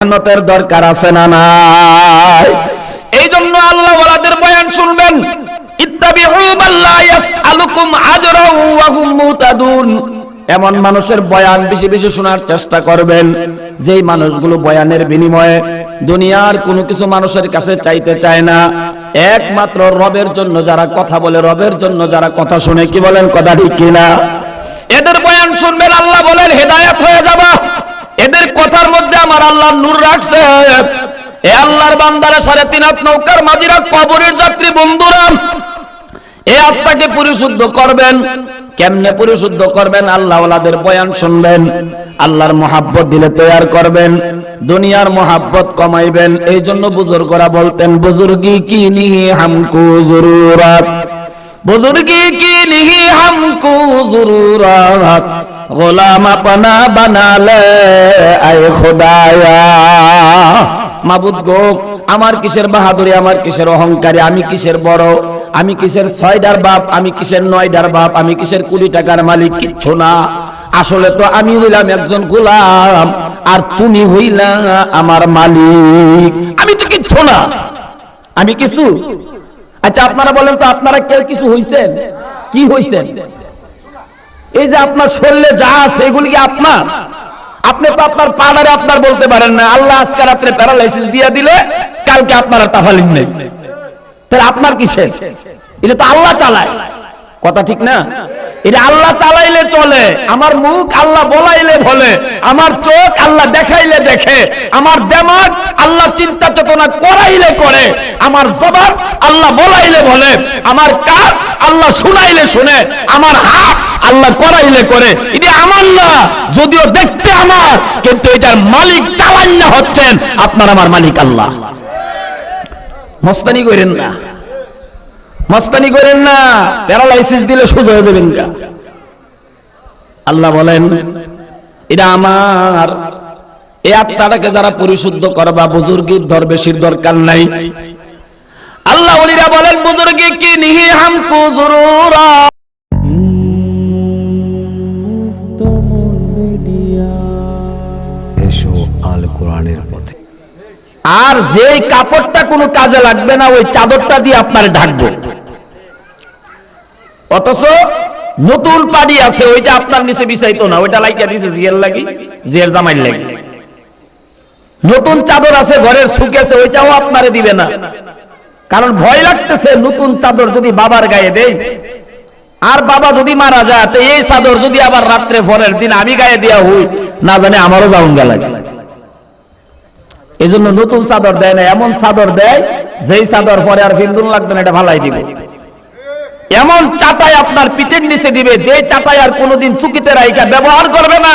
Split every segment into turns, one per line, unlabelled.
মেহনতের দরকার আছে না নাই? এই জন্য আল্লাহ ওয়ালাদের বয়ান শুনবেন, ইত্তাবিউ মাল্লা ইয়াসআলুকুম আজরাও ওয়া হুম মুতাদুন। এমন মানুষের বয়ান বেশি বেশি শোনার চেষ্টা করবেন, যেই মানুষগুলো বয়ানের বিনিময়ে দুনিয়ার কোনো কিছু মানুষের কাছে চাইতে চায় না। একমাত্র রবের জন্য যারা কথা বলে, রবের জন্য যারা কথা শুনে, কি বলেন কথা ঠিক কিনা? এদের বয়ান শুনবেন, আল্লাহ বলেন, হেদায়েত হয়ে যাবা। এদের কথার মধ্যে আমার আল্লাহ নূর রাখছে। এ আল্লাহর বান্দারা সাড়ে তিন হাত নৌকার মাঝিরা, কবরের যাত্রী বন্ধুরা এই আত্মাকে পরিশুদ্ধ করবেন। কেমনে পরিশুদ্ধ করবেন? আল্লাহ ওলাদের বয়ান শুনবেন। আল্লাহর মহাব্বত দিলে তৈয়ার করবেন। দুনিয়ার মহাব্বত কমাইবেন। এই জন্য বুজুর্গরা বলতেন, বুজুর্গি কি নিহি হামকু জরুরাত? বুজুর্গি কি নিহি হামকু জরুরাত? গোলাম আপনা বানালে আয় খোদায়া। মাবুদ গো, আমার কিসের বাহাদুরি, আমার কিসের অহংকারী, আমি কিসের বড়? আমি কিসের ছয়ডার বাপ, আমি কিসের নয়ডার বাপ, আমি কিসের কুড়ি টাকার মালিক, কিচ্ছু না। আসলে তো আমি হইলাম একজন গোলাম, আর তুমি হইলা আমার মালিক। আমি তো কিচ্ছু না। আমি কিছু? আচ্ছা আপনারা বলেন তো, আপনারা কেউ কিছু হইছেন? কি হইছেন? এই যে আপনার শরীরে যা আছে, এগুলি কি আপনার? আপনি তো আপনার পাড়ারে আপনার বলতে পারেন না, আল্লাহ আজকে রাত্রে প্যারালাইসিস দিয়ে দিলে কালকে আপনারা তাফালিন নেই। তাহলে আপনার কি শেষ এটা তো আল্লাহ চালায়। কথা ঠিক না? এটা আল্লাহ চালাইলে চলে, আমার মুখ আল্লাহ বলাইলে বলে, আমার চোখ আল্লাহ দেখাইলে দেখে, আমার দেমাগ আল্লাহ চিন্তা চেতনা করাইলে করে, আমার জবান আল্লাহ বলাইলে বলে, আমার কাজ আল্লাহ শুনাইলে শুনে, আমার হাত আল্লাহ করাইলে করে। এটা আমার না, যদিও দেখতে আমার, কিন্তু এটার মালিক চালান না হচ্ছেন, আপনার আমার মালিক আল্লাহ। মস্তানি করেন না। মস্তানি করেন না, প্যারালাইসিস দিলে সোজা হয়ে যাবেন গা। আল্লাহ বলেন, এটা আমার। এই আত্মাটাকে যারা পরিশুদ্ধ করবা, বুজুর্গির দরবেশির দরকার নাই। আল্লাহ বলেন, বুজুর্গি, কি নিহি হামকু জরুরা? আর যেই কাপড়টা কোনো কাজে লাগবে না, ওই চাদরটা দিয়ে আপনার ঢাকবো। অথচ নতুন পাড়ি আছে, ওইটা আপনার নিচে বিছাইতো না, ওইটা লাইকা দিছে জিয়ের লাগি, জিয়ের জামাইর লাগি। নতুন চাদর আছে, ঘরের সুখ আছে, ওইটাও আপনারে দিবে না। কারণ ভয় লাগতেছে, নতুন চাদর যদি বাবার গায়ে দেই। আর বাবা যদি মারা যায় এই চাদর যদি আবার রাত্রে পরের দিন আমি গায়ে দেয়া হই, না জানে আমারও যাউন গা লাগে। এই জন্য নতুন চাদর দেয় না, এমন চাদর দেয় যেই চাদর পরে আর ফিন্দুন লাগবে না, এটা ভালাই দিবে। এমন চাটাই আপনার পিঠের নিচে দিবে, যে চাটাই আর কোনোদিন চুকিতে রাইকা ব্যবহার করবে না,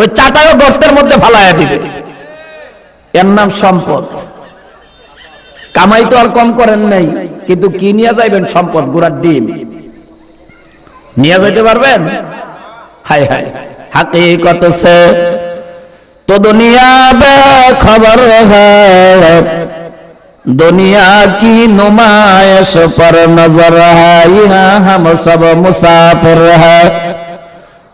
ওই চাটাইও গর্তের মধ্যে ফালাইয়া দিবে। এর নাম সম্পদ। কামাই তো আর কম করেন নাই, কিন্তু কি নিয়ে যাইবেন সম্পদ, গুড়ার ডিম? নিয়ে যাইতে পারবেন? হাই হাই হাকিকত সে تو دنیا بے خبر ہے دنیا کی نمائش پر نظر ہے یہاں ہم سب مسافر ہے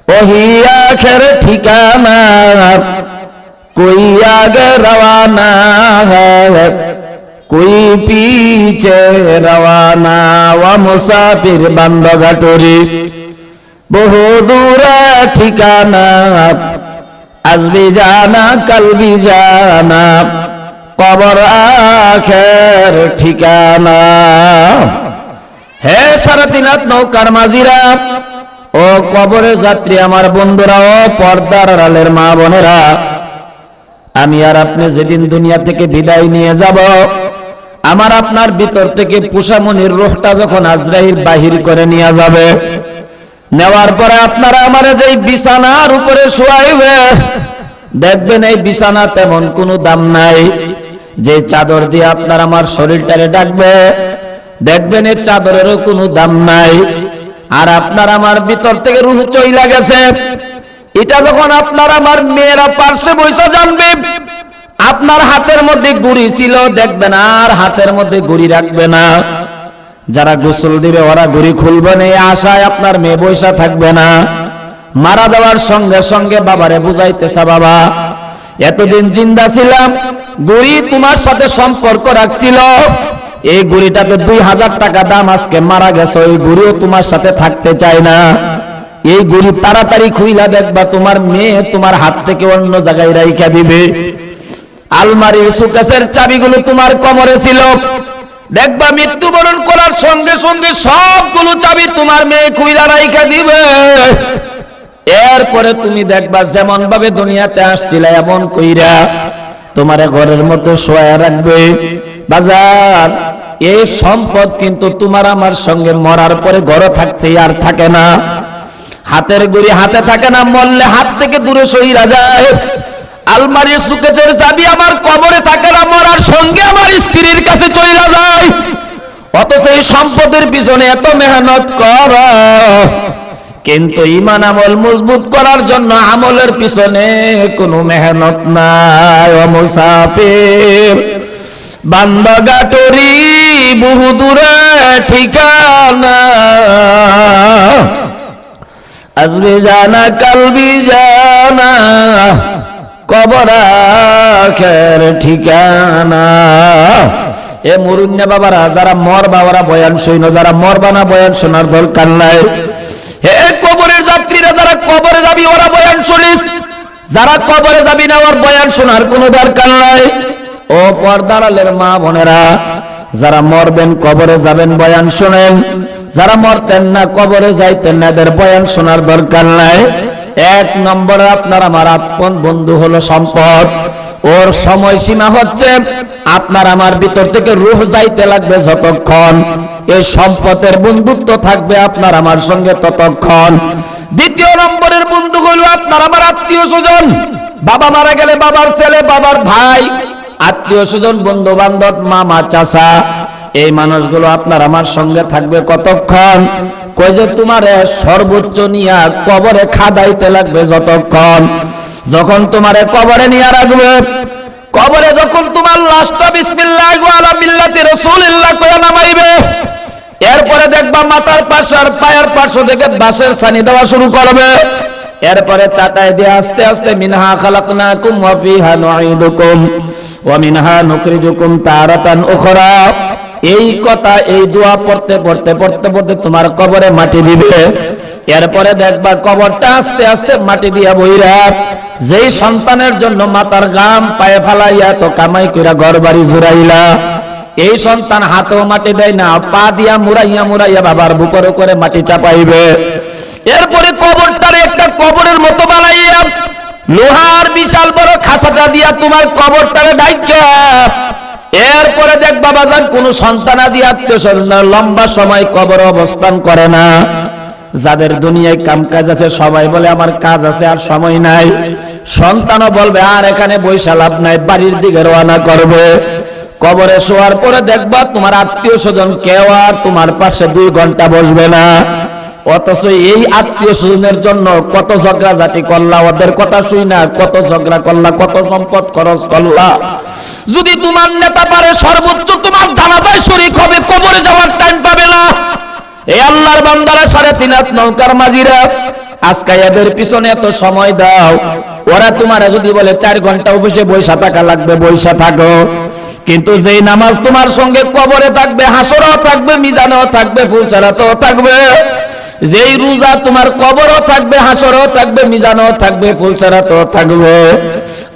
وہی آخر ٹھکانا کوئی آگے روانہ ہے کوئی پیچھے روانہ و مسافر بند گٹوری بہت دور ٹھکانا আজবি জানা, কালবি জানা, কবর আখের ঠিকানা। হে সারাদিনাথ নৌকার মাঝিরা, ও কবরের যাত্রী আমার বন্ধুরা, ও পর্দার আড়ালের মা বোনেরা, আমি আর আপনি যেদিন দুনিয়া থেকে বিদায় নিয়ে যাব, আমার আপনার ভিতর থেকে পুষামনির রোহটা যখন আজরাইল বাহির করে নিয়ে যাবে নেওয়ার পরে আপনারা আমার যেই বিছানার উপরে শোয়াইবে, দেখবেন এই বিছানা তেমন কোনো দাম নাই। যে চাদর দিয়ে আপনার আমার শরীরটারে ডাকবে, দেখবেন এই চাদরেরও কোনো দাম নাই। আর আপনার আমার ভিতর থেকে রুহ চইলা গেছে। এটা যখন আপনার আমার মেয়েরা পার্শ্বে বৈশা জানবে, আপনার হাতের মধ্যে গুড়ি ছিল, দেখবেন আর হাতের মধ্যে গুড়ি রাখবে না। যারা গোসল দিবে, ওরা ঘুরি খুলবে না, এই আশায় আপনার মেয়ে বৈশা থাকবে না। মারা দেওয়ার সঙ্গে সঙ্গে বাবারে বুঝাইতেছে, বাবা, এতদিন জিন্দা ছিলাম গুড়ি তোমার সাথে সম্পর্ক রাখছিল। এই গুড়িটাতে দুই হাজার টাকা দাম আজকে মারা গেছে, ওই গুড়িও তোমার সাথে থাকতে চায় না। এই গুড়ি তাড়াতাড়ি খুইলা দেখবা, তোমার মেয়ে তোমার হাত থেকে অন্য জায়গায় রাইখা দিবে। আলমারির সুকেসের চাবিগুলো তোমার কমরে ছিল। দেখবা, মৃত্যুবরণ করার সঙ্গে সঙ্গে সবগুলো চাবি তোমার মেয়ে খুইলা রাইখা দিবে। এরপরে তুমি দেখবা যেমন ভাবে দুনিয়াতে আসছিলে এমন কইরা তোমার ঘরের মতো শোয়া রাখবে। বাজার, এই সম্পদ কিন্তু তোমার আমার সঙ্গে মরার পরে ঘরে থাকতে আর থাকে না। হাতের গুড়ি হাতে থাকে না, মরলে হাত থেকে দূরে সইরা যায়। আলমারির সুকেচের চাবি আমার কবরে থাকে না, মরার সঙ্গে আমার স্ত্রীর কাছে চইলা যায়। অথচ এই সম্পদের পিছনে এত মেহনত কর। কিন্তু ইমান আমল মজবুত করার জন্য আমলের পিছনে কোনো মেহনত নাই, ও মুসাফির। বান্দগাটরি বহু দূরে ঠিকানা। আজবে জানা কালবি জানা। কবর আখের ঠিকানা। এ মুরুন্না বাবারা, যারা মর বাবারা বয়ান শৈন যারা মরবা না, বয়ান শোনার দরকার নাই। হে কবরের যাত্রীরা যারা কবরে যাবি, ওরা বয়ান শুনিস। যারা কবরে যাবি না, ওর বয়ান শোনার কোনো দরকার নাই। ও পর্দার আলের মা বোনেরা, যারা মরবেন, কবরে যাবেন, বয়ান শোনেন। যারা মরতেন না, কবরে যাইতেন না, এদের বয়ান শোনার দরকার নাই। এক নম্বরে আপনার আমার আপন বন্ধু হলো সম্পদ। ওর সময়সীমা হচ্ছে আপনার আমার ভিতর থেকে রুহ যাইতে লাগবে যতক্ষণ। এই সম্পদের বন্ধুত্ব থাকবে আপনার আমার সঙ্গে ততক্ষণ। দ্বিতীয় নম্বরের বন্ধু হলো আপনার আমার আত্মীয় স্বজন। বাবা মারা গেলে বাবার ছেলে, বাবার ভাই, আত্মীয় স্বজন বন্ধু বান্ধব মামা, চাচা। এই মানুষগুলো আপনার আমার সঙ্গে থাকবে কতক্ষণ? কই যে তোমার সর্বোচ্চ নিয়া কবরে খাদাইতে লাগবে যতক্ষণ। যখন তোমারে কবরে নিয়ে রাখবে, কবরে যখন তোমার লাশটা বিসমিল্লাহ আলা মিল্লাতি রাসূলিল্লাহ কয়া নামাইবে, এরপরে দেখবা মাথার পাশ আর পায়ের পাশ থেকে বাসের ছানি দেওয়া শুরু করবে। এরপরে চাটায় দিয়ে আস্তে আস্তে, মিনহা খালাকনাকুম ওয়া ফিহা নুঈদুকুম, ওয়া মিনহা নুখরিজুকুম তারাতান উখরা। এই কথা, এই দোয়া পড়তে পড়তে পড়তে পড়তে তোমার কবরে মাটি দিবে। এরপরে দেখবা কবরটা আস্তে আস্তে মাটি দিয়া বইরা যেই সন্তানের জন্য মাতার গাম পায়ে ফালাইয়া তো কামাই কইরা ঘর বাড়ি জুড়াইলা। এই সন্তান হাতেও মাটি দেয় না, পা দিয়া মুড়াইয়া মুড়াইয়া বাবার বুকরে করে মাটি চাপাইবে। এরপরে কবরটারে একটা কবরের মতো বানাইয়া লোহার বিশাল বড় খাসাটা দিয়া তোমার কবরটারে ডাইকা এরপরে দেখ বাবা যান, কোন সন্তান আদি আত্মীয় স্বজন লম্বা সময় কবর অবস্থান করে না। যাদের দুনিয়ায় কাম কাজ আছে, সবাই বলে, আমার কাজ আছে, আর সময় নাই। সন্তানও বলবে, আর এখানে বৈশা লাভ নাই, বাড়ির দিকে রওনা করবে। কবরে শোয়ার পরে দেখবা, তোমার আত্মীয় স্বজন কেউ আর তোমার পাশে দুই ঘণ্টা বসবে না। অথচ এই আত্মীয় স্বজনের জন্য কত ঝগড়া জাতি করলা, ওদের কথা শুই না, কত ঝগড়া করলা, কত সম্পদ খরচ করলা। যদি তোমার নেতা পারে সর্বোচ্চ, তোমার জানাজায় শরীক হবে, কবরে যাওয়ার টাইম পাবে না। এই আল্লাহর বান্দারা সাড়ে তিন হাত নৌকার মাঝিরা আজকে এদের পিছনে এত সময় দাও। ওরা তোমার যদি বলে, চার ঘণ্টা অফিসে বৈশা থাকা লাগবে বৈশা থাকো। কিন্তু যেই নামাজ তোমার সঙ্গে কবরে থাকবে, হাসরও থাকবে, মিজানও থাকবে ফুলচারাতেও থাকবে। যেই রোজা তোমার কবরও থাকবে, হাসরও থাকবে, মিজানও থাকবে ফুলচারাতেও থাকবে।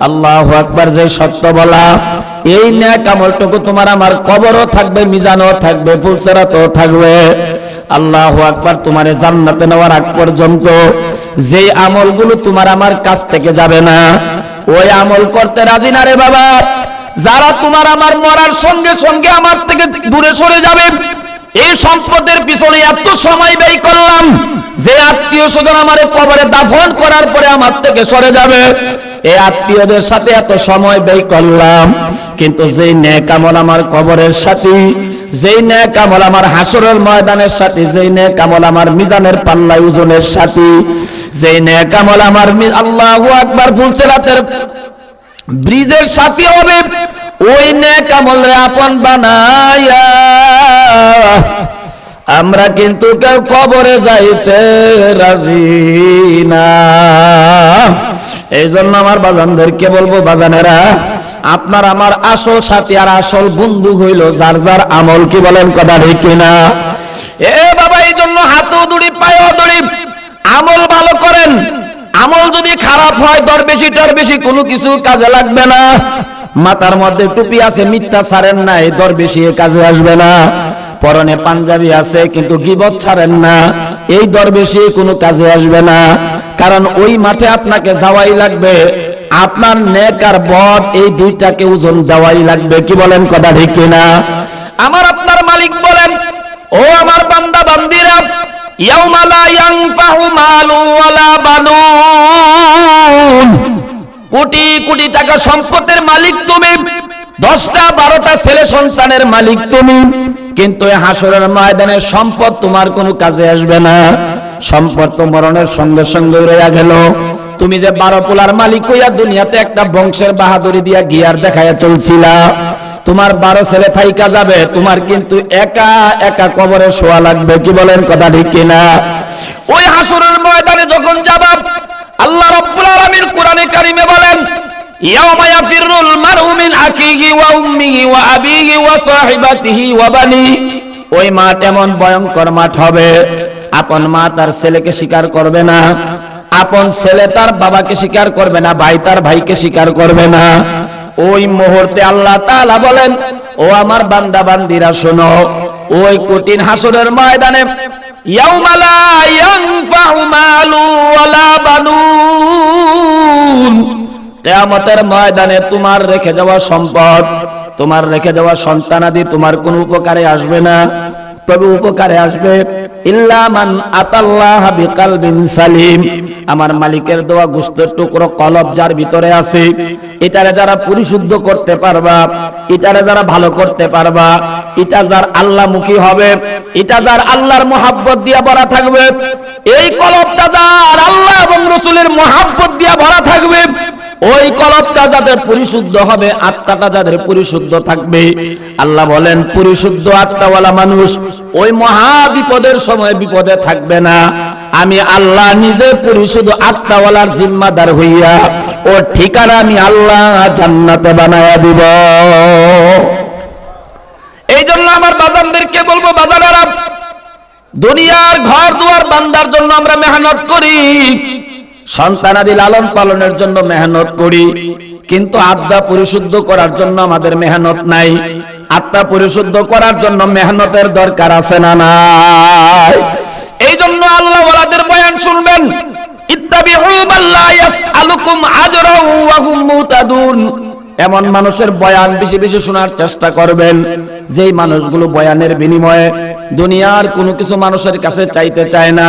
আল্লাহ আকবার, যে সত্য বলা, এই ন্যাক আমলটুকু তোমার আমার কবরও থাকবে, মিজানও থাকবে ফুলচারাতেও থাকবে। আল্লাহ আকবার, তোমার জান্নাতে নেওয়ার আগ পর্যন্ত যে আমলগুলো তোমার আমার কাছ থেকে যাবে না, ওই আমল করতে রাজি না রে বাবা। যারা তোমার আমার মরার সঙ্গে সঙ্গে আমার থেকে দূরে সরে যাবে এই সম্পদের পিছনে এত সময় ব্যয় করলাম যে আত্মীয় স্বজন আমার কবরে দাফন করার পরে আমার থেকে সরে যাবে। এই আত্মীয়দের সাথে এত সময় ব্যয় করলাম, কিন্তু যেই নেক আমল আমার কবরের সাথে, যেই নেক আমল আমার হাসরের ময়দানের সাথে, যেই নেক আমল আমার মিজানের পাল্লা ওজনের সাথে, যেই নেক আমল আমার আল্লাহু আকবার ফুলছে রাতের ব্রিজের সাথে হবে। ওই নেক আমলরে আপন বানায়া আমরা কিন্তু কেউ কবরে যাইতে রাজি না। এই জন্য আমার বাজানদেরকে বলব, বাজানেরা, আপনার আমার আসল সাথী আর আসল বন্ধু হইল যার যার আমল কি বলেন কথা ঠিক কিনা? এ বাবা এই জন্য হাতও দড়ি পায়েও দড়ি আমল ভালো করেন। আমল যদি খারাপ হয় দর বেশি টর বেশি কোনো কিছু কাজে লাগবে না। মাথার মধ্যে টুপি আছে, মিথ্যা ছাড়েন না, এই দর বেশি কাজে আসবে না। পরনে পাঞ্জাবি আছে, কিন্তু গিবত ছাড়েন না, এই দর বেশি কোনো কাজে আসবে না। কারণ ওই মাঠে আপনাকে যাওয়াই লাগবে, আপনার নেক আর বদ, এই দুইটাকে ওজন দেওয়াই লাগবে, কি বলেন কথা ঠিক কিনা? আমার আপনার মালিক বলেন, ও আমার বান্দা, বান্দিরা, ইয়াউমা লা ইয়ানফাহু মালু ওয়ালা বানুন। কোটি কোটি টাকা সম্পদের মালিক তুমি। দশটা, বারোটা ছেলে সন্তানের মালিক তুমি। কিন্তু হাসরের ময়দানে সম্পদ তোমার কোনো কাজে আসবে না। সম্পদ তো মরণের সঙ্গে সঙ্গে রইয়া গেল। তুমি যে বারো পোলার মালিক হইয়া দুনিয়াতে একটা বংশের বাহাদুরি দিয়া গিয়ার দেখাইয়া চলছিলা। তোমার বারো ছেলে থাইকা যাবে, তোমার কিন্তু একা একা কবরে শোয়া লাগবে, কি বলেন কথা ঠিক কিনা? ওই হাসরের ময়দানে যখন যাবা আল্লাহ রাব্বুল আলামিন কোরআনে কারিমে বলেন, ইয়াউমা ইয়াফিরুল মারউ মিন আখিহি ওয়া উম্মিহি ওয়া আবিহি ওয়া সাহিবাতিহি ওয়া বানি। ওই মাঠ এমন ভয়ঙ্কর মাঠ হবে, আপন মা তার ছেলেকে স্বীকার করবে না, আপন ছেলে তার বাবাকে স্বীকার করবে না, ভাই তার ভাইকে স্বীকার করবে না। ওই মুহূর্তে আল্লাহ তাআলা বলেন, ও আমার বান্দা বান্দিরা শোনো, ওই কঠিন হাসরের ময়দানে ইয়াউমা لا ينفع مال ولا بنون কিয়ামতের ময়দানে তোমার রেখে যাওয়া সম্পদ, তোমার রেখে যাওয়া সন্তানাদি তোমার কোনো উপকারে আসবে না। তবে উপকারে আসবে। আমার মালিকের গুস্তের টুকরো কলব যার ভিতরে আছে, এটারে যারা পরিশুদ্ধ করতে পারবা, এটারে যারা ভালো করতে পারবা, এটা যার আল্লাহমুখী হবে, এটা যার আল্লাহর মোহাব্বত দিয়া ভরা থাকবে, এই কলবটা যার আল্লাহ এবং রসুলের মোহাব্বত দিয়া ভরা থাকবে ওই কলবটা যাদের পরিশুদ্ধ হবে, আত্মাটা যাদের পরিশুদ্ধ থাকবে। আল্লাহ বলেন, পরিশুদ্ধ আত্মাওয়ালা মানুষ ওই মহা বিপদের সময় বিপদে থাকবে না। আমি আল্লাহ নিজে পরিশুদ্ধ আত্মাওয়ালার জিম্মাদার হইয়া ও ঠিকানা আমি আল্লাহ জান্নাতে বানায়া দিব। এই জন্য আমার বাজানদেরকে বলব, বাজানেরা, দুনিয়ার ঘর দুয়ার বান্দার জন্য আমরা মেহনত করি। সন্তানাদি লালন পালনের জন্য মেহনত করি। কিন্তু আত্মা পরিশুদ্ধ করার জন্য আমাদের মেহনত নাই। আত্মা পরিশুদ্ধ করার জন্য মেহনতের দরকার আছে না নাই? এই জন্য আল্লাহ ওয়ালাদের বয়ান শুনবেন এমন মানুষের বয়ান বেশি বেশি শোনার চেষ্টা করবেন, যেই মানুষগুলো বয়ানের বিনিময়ে দুনিয়ার কোনো কিছু মানুষের কাছে চাইতে চায় না।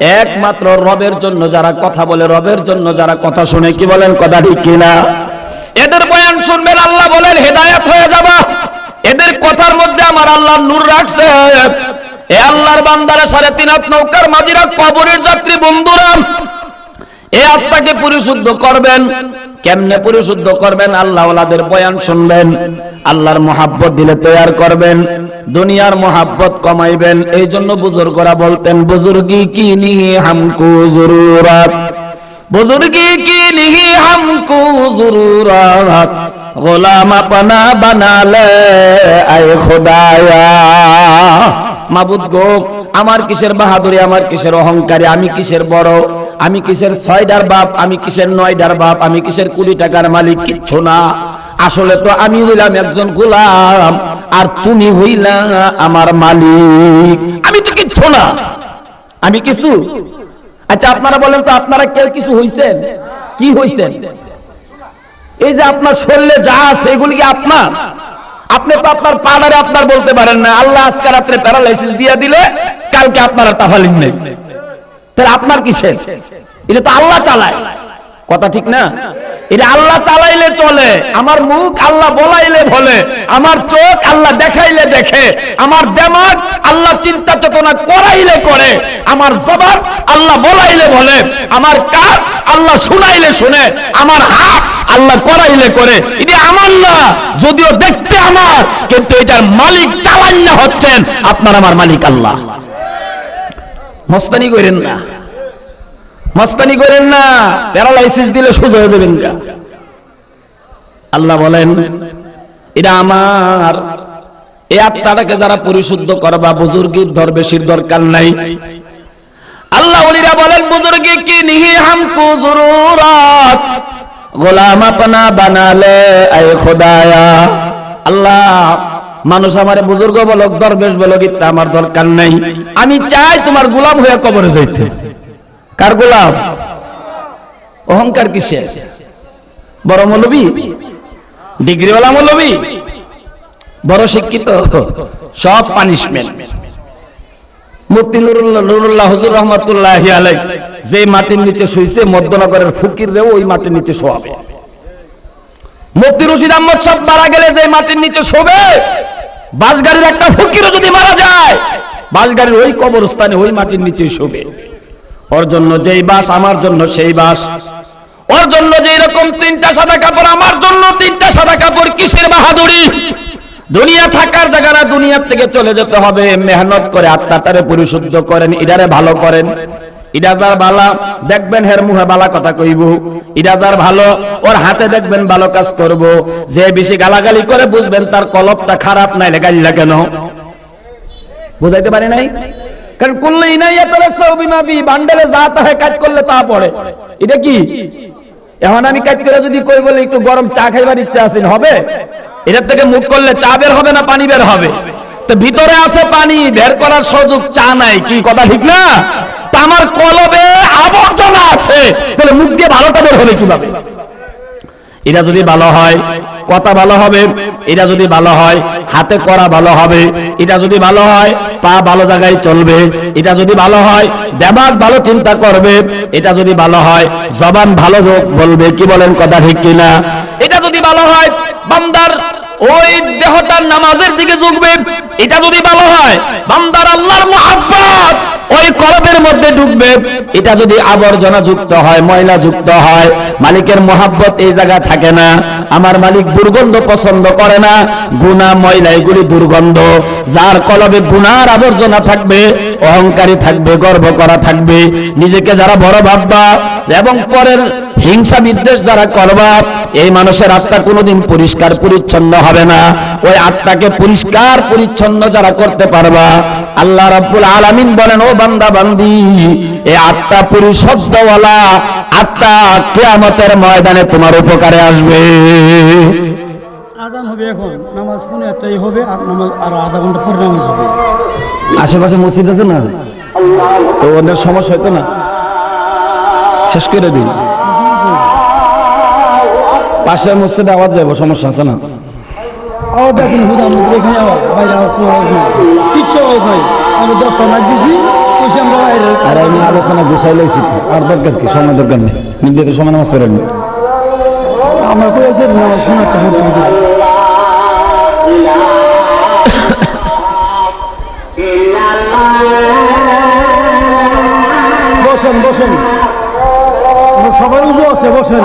একমাত্র রবের জন্য যারা কথা বলে, রবের জন্য যারা কথা শুনে, কি বলেন কথা ঠিক কিনা? এদের বয়ান শুনবেন, আল্লাহ বলেন, হেদায়েত হয়ে যাবা। এদের কথার মধ্যে আমার আল্লাহ নূর রাখছে। এ আল্লাহর বান্দারা সাড়ে তিন হাত নৌকার মাঝিরা কবরের যাত্রী, বন্ধুরা। এ আত্মাকে পরিশুদ্ধ করবেন। কেমনে পরিশুদ্ধ করবেন? আল্লাহ ওলাদের বয়ান শুনবেন। আল্লাহর মোহাব্বত দিলে তৈয়ার করবেন। দুনিয়ার মোহাব্বত কমাইবেন। এই জন্য বুজুর্গরা বলতেন, বুজুর্গি কি নিহি হামকু জরুরাত? বুজুর্গি কি নিহি হামকু জরুরাত? গোলাম আপনা বানালে আয় খোদায়া। মাবুদ গো, আমার কিসের বাহাদুরি, আমার কিসের অহংকারী, আমি কিসের বড়? আমি কিসের ছয়ডার বাপ? আমি কিসের নয়ডার বাপ? আমি কিসের কুড়ি টাকার মালিক? কিচ্ছু না। আসলে তো আমি হইলাম একজন গোলাম, আর তুমি হইলা আমার মালিক। আমি তো কিচ্ছু না। আমি কিছু? আচ্ছা আপনারা বলেন তো, আপনারা কেউ কিছু হইছেন? কি হইছেন? এই যে আপনার শরীরে যা আছে, এগুলি কি আপনার? আপনি তো আপনার পাড়ারে আপনার বলতে পারেন না। আল্লাহ আজকে রাত্রে প্যারালাইসিস দিয়ে দিলে, কালকে আপনারা টাফালিন নেই। তাহলে আপনার কিসের? এটা তো আল্লাহ চালায়। কথা ঠিক না? এটা আল্লাহ চালাইলে চলে, আমার মুখ আল্লাহ বলাইলে বলে, আমার চোখ আল্লাহ দেখাইলে দেখে, আমার দেমাগ আল্লাহ চিন্তা চেতনা করাইলে করে, আমার জবান আল্লাহ বলাইলে বলে, আমার কাজ আল্লাহ শুনাইলে শুনে, আমার হাত আল্লাহ করাইলে করে, এটা আমার না, যদিও দেখতে আমার, কিন্তু এটার মালিক চালান না হচ্ছেন, আপনার আমার মালিক আল্লাহ। মস্তানি করেন না। মস্তানি করেন না, প্যারালাইসিস দিলে সোজা হয়ে যাবেন গা। আল্লাহ বলেন, এটা আমার। এই আত্মাটাকে যারা পরিশুদ্ধ করবা বুজুর্গির দরবেশির দরকার নাই। আল্লাহ ওলিরা বলেন, বুজুর্গি কি নিহি হামকু জরুরত? গোলাম আপনা বানালে, আয় খোদায়া। আল্লাহ মানুষ আমার বুজুর্গ বলক, দরবেশ বলক ইত্যা আমার দরকার নাই। আমি চাই তোমার গোলাম হয়ে কবরে যাইতে। কার গোলাম? অহংকার কিসে বড় মৌলবী? ডিগ্রিওয়ালা মৌলবী? বড় শিক্ষিত? সব পানিশমেন্ট মুফতি নুরুল্লাহ হুজুর রহমতুল্লাহ আলাই যে মাটির নিচে শুইছে, মধ্যনগরের ফকির দেও ওই মাটির নিচে শোয়াবে। মুফতি রশিদ আহমদ সব মারা গেলে যে মাটির নিচে শোবে বাসগাড়ির একটা ফকিরও যদি মারা যায় বাসগাড়ির ওই কবরস্থানে ওই মাটির নিচে শোবে। ওর জন্য যেই বাস আমার জন্য সেই বাস ওর জন্য যে এরকম তিনটা সাদা কাপড়, আমার জন্য তিনটা সাদা কাপড় কিসের বাহাদুরি? দুনিয়া থাকার জায়গাটা দুনিয়ার থেকে চলে যেতে হবে। মেহনত করে আত্মাটারে পরিশুদ্ধ করেন ইডারে ভালো করেন। ইডাজার বালা, দেখবেন হের মুহে বালা কথা কইব। ইডাজার ভালো, ওর হাতে দেখবেন ভালো কাজ করব। যে বেশি গালাগালি করে বুঝবেন তার কলপটা খারাপ নাই গাইলা কেন বুঝাইতে পারি নাই? কারণ করলেই নাই, এত সৌবিমাবি বান্ডেলে যা তাহে কাজ করলে তা পড়ে। এটা কি? এখন আমি কাজ করে যদি কই বলে একটু গরম চা খাইবার ইচ্ছা আছে, হবে? এটার থেকে মুখ করলে চা বের হবে না পানি বের হবে? তো ভিতরে আছে পানি, বের করার সুযোগ চা নাই, কি কথা ঠিক না? আমার কলবে আবর্জনা আছে। তাহলে মুখ দিয়ে ভালোটা বের হবে কীভাবে? এটা যদি ভালো হয়, কথা ভালো হবে, এটা যদি ভালো হয়, হাতে করা ভালো হবে, এটা যদি ভালো হয়, পা ভালো জায়গায় চলবে, এটা যদি ভালো হয় দেবাগ ভালো চিন্তা করবে, এটা যদি ভালো হয়, জবান ভালো বলবে, কি বলেন কথা ঠিক কিনা? এটা যদি ভালো হয়, বান্দার ওই দেহটার নামাজের দিকে ঝুঁকবে। এটা যদি ভালো হয়, বান্দার আল্লাহর মহাব্বত ওই কলবের মধ্যে ঢুকবে। এটা যদি আবর্জনা যুক্ত হয়, ময়লা যুক্ত হয়, মালিকের মহাব্বত এই জায়গায় থাকে না। আমার মালিক দুর্গন্ধ পছন্দ করে না। গুণা, ময়লা, এগুলি দুর্গন্ধ। যার কলবে গুনার আবর্জনা থাকবে, অহংকারী থাকবে, গর্ব করা থাকবে। নিজেকে যারা বড় ভাববা, এবং পরের হিংসা বিদ্বেষ যারা করবা এই মানুষের আত্মা কোনোদিন পরিষ্কার পরিচ্ছন্ন হবে না। ওই আত্মাকে পরিষ্কার পরিচ্ছন্ন যারা করতে পারবা আল্লাহ রাব্বুল আলামিন বলেন ও বান্দা বান্দি এই আত্মা পরিশুদ্ধওয়ালা আত্মা কিয়ামতের ময়দানে তোমার উপকারে আসবে।
আজান হবে এখন নামাজ পৌনে একটাই হবে আর নামাজ আর আধা ঘণ্টা পরে নামাজ হবে।
আশেপাশে মসজিদ আছে না? তো ওদের সমস্যা হতো না? শেষ করে দিন। পাশের মসজিদে আওয়াজ যাব সমস্যা আছে না?
আওয়াজ দেখুন হুদা আমাদের এখানে আওয়াজ। বাইরে আওয়াজ কোনো আওয়াজ নেই কিচ্ছু আওয়াজ নাই। আমি দশ সময় দিছি কইছি আমরা বাইরে।
আর আমি আলোচনা গুছাই লাইছি তো। আর দরকার কি? সময় দরকার নেই। নির্দিষ্ট সময় নামাজ পড়েন
আমরা কইছি নামাজ পৌনে একটা পড়তে হবে। বসেন বসেন। সবার উজু আছে বসেন।